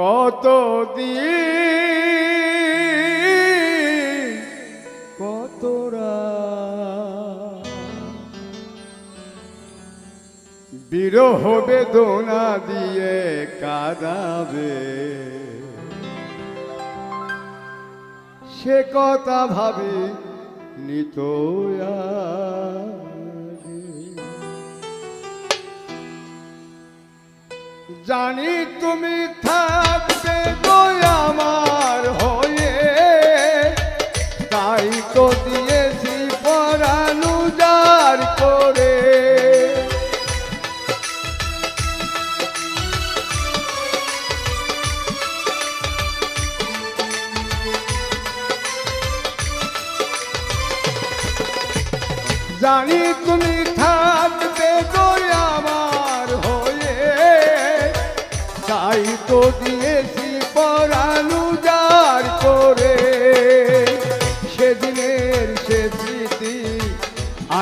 কত দিন কতরা বিরহ বেদনা দিয়ে কাঁদাবে। সে কথা ভাবি নিত জানি তুমি থাকবে আমার হয়ে। তাই তো দিয়েছি পরানুজার করে। জানি তুমি থাকবে আমার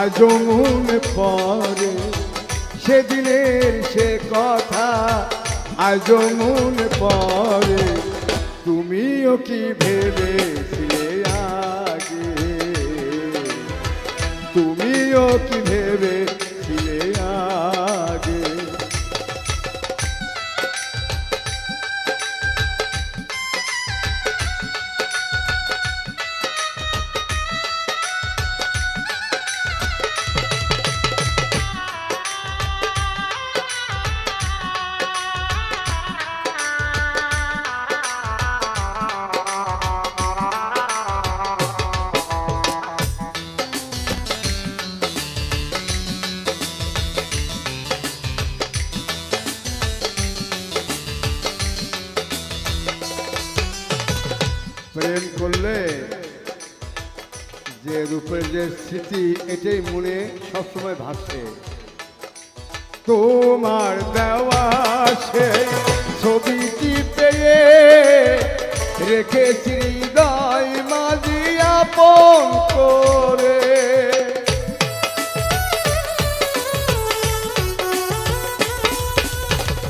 আজ মনে পড়ে সেদিনের সে কথা। আজ মনে পড়ে তুমিও কি ভেবেছিলে? প্রেম করলে যে রূপের যে স্মৃতি, এটাই মনে সবসময় ভাসে। তোমার দেওয়া সেই ছবিটি পেয়ে রেখেছি হৃদয় মাঝি আপন করে?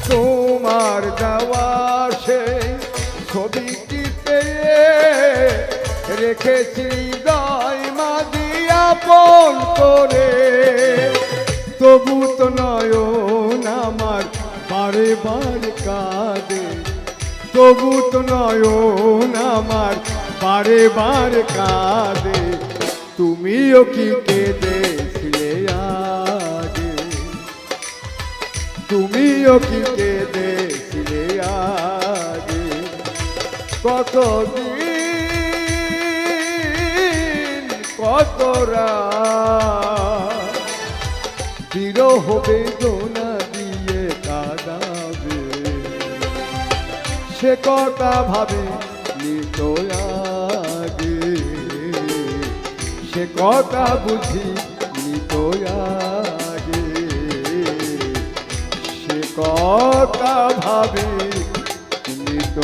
তোমার দেওয়া সেই ছবিটি রেখেছি হৃদয় মাঝি আপন করে। তবু তো নয়ন আমার বারে বারে কাঁদে। তবু তো নয়ন আমার বারে বারে কাঁদে। তুমিও কি কেঁদেছিলে আগে? তুমিও কি কেঁদেছিলে কত দিন কত বিরহ বেদনা দিয়ে কাঁদাবে। সে কথা ভাবে নিত সে কথা বুঝি নিত সে কথা ভাবে নিত